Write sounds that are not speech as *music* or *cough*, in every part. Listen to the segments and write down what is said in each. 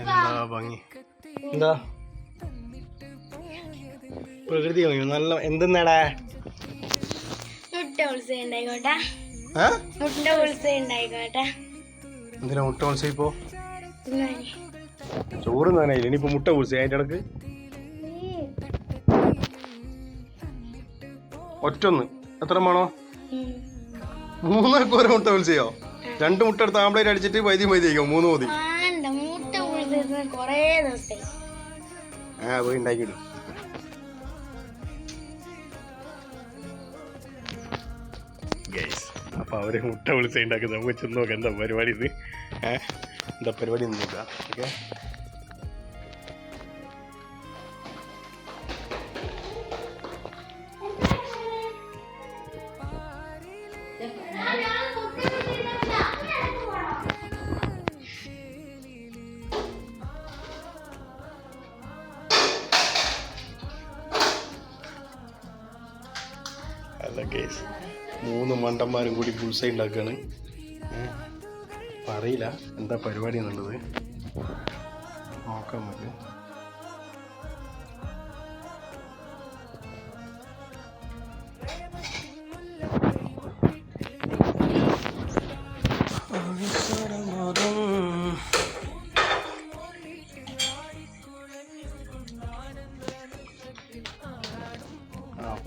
എന്താ ഭംഗി? എന്താ? പ്രകൃതി ഭംഗി. നല്ല എന്തെന്നാടാ? എന്തിനാ മുട്ട ഉത്സവം ഇപ്പോ. ചോറ് നനയില്ല ഇനിയിപ്പോ മുട്ട ഉത്സവം അതിന്റെ ഇടയ്ക്ക്? ഒറ്റൊന്ന്. എത്ര വേണോ ഉം. മൂന്നൊക്കെ ഒരു മുട്ട ഉത്സവോ രണ്ട് മുട്ട എടുത്ത് ആംപ്ലേറ്റ് അടിച്ചിട്ട് വൈദ്യം വൈദ്യം മൂന്ന് മതി. കൊറേ ദിവസമായി ആ പോയി ഉണ്ടാക്കിയിടും അപ്പൊ അവർ മുട്ട വിളിച്ച ഉണ്ടാക്കുന്നത്. നമുക്ക് ചെന്ന് നോക്കാം എന്താ പരിപാടി ഇത്. എന്താ പരിപാടി നോക്കാം ഓക്കെ. അല്ല കേസ് മൂന്ന് മണ്ടന്മാരും കൂടി പുൾസൈ ഉണ്ടാക്കുകയാണ് അറിയില്ല എന്താ പരിപാടി എന്നുള്ളത്? നോക്കാം നമുക്ക്.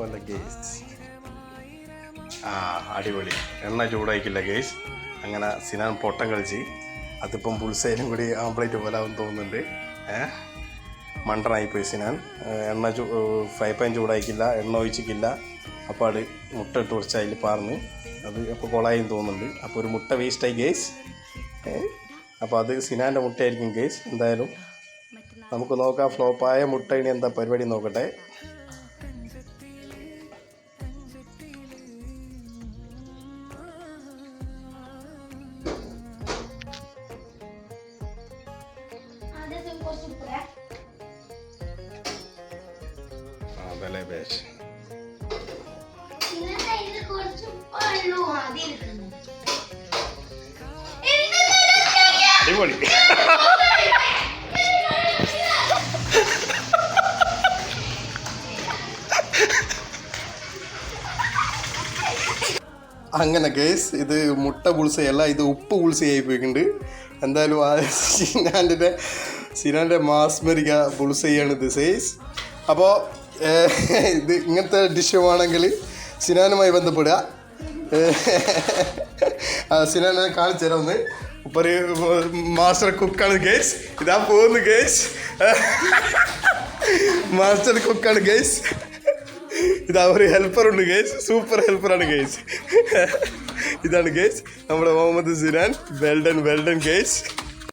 അല്ല കേസ് ആ അടിപൊളി. എണ്ണ ചൂടായിക്കില്ല ഗേസ് അങ്ങനെ സിനാൻ പൊട്ടം കളിച്ച്. അതിപ്പം പുൽസേനും കൂടി ആംപ്ലേറ്റ് പോലെ ആവും തോന്നുന്നുണ്ട്. ഏഹ് മണ്ടനായിപ്പോയി സിനാൻ. എണ്ണ ചൂ ഫ്രൈ പാൻ ചൂടായിക്കില്ല എണ്ണ ഒഴിച്ചിക്കില്ല. അപ്പോൾ അത് മുട്ട ഇട്ട് കുറച്ച് അതിൽ പാർന്ന് അത് അപ്പോൾ കൊളായും തോന്നുന്നുണ്ട്. അപ്പോൾ ഒരു മുട്ട വേസ്റ്റായി ഗേസ് അപ്പോൾ അത് സിനാന്റെ മുട്ടയായിരിക്കും ഗേസ് എന്തായാലും നമുക്ക് നോക്കാം ഫ്ലോപ്പായ മുട്ട ഇനി എന്താ പരിപാടി നോക്കട്ടെ. അടിപൊളി. അങ്ങനെ ഗേസ് ഇത് മുട്ട പുളിസയല്ല ഇത് ഉപ്പ് പുളിസയായി പോയിട്ടുണ്ട് എന്തായാലും ആ *laughs* സിനാന്റെ സിനാന്റെ മാസ്മരിക പുളിസയാണ് ഇത് സൈസ്. അപ്പോൾ ഇത് ഇങ്ങനത്തെ ഡിഷ് വേണമെങ്കിൽ സിനാനുമായി ബന്ധപ്പെടുക. ആ, സിനാനെ കാണിച്ചു തരാം ഒന്ന്. ഒരു മാസ്റ്റർ കുക്കാണ് ഗേസ്. ഇതാ പോകുന്നു ഗേസ്. Master കുക്കാണ് guys. ഇതാ ഒരു ഹെൽപ്പർ ഉണ്ട് ഗേസ്. സൂപ്പർ ഹെൽപ്പറാണ് ഗേസ്. ഇതാണ് ഗേസ്. നമ്മുടെ Muhammad Sinan. Well done well done guys.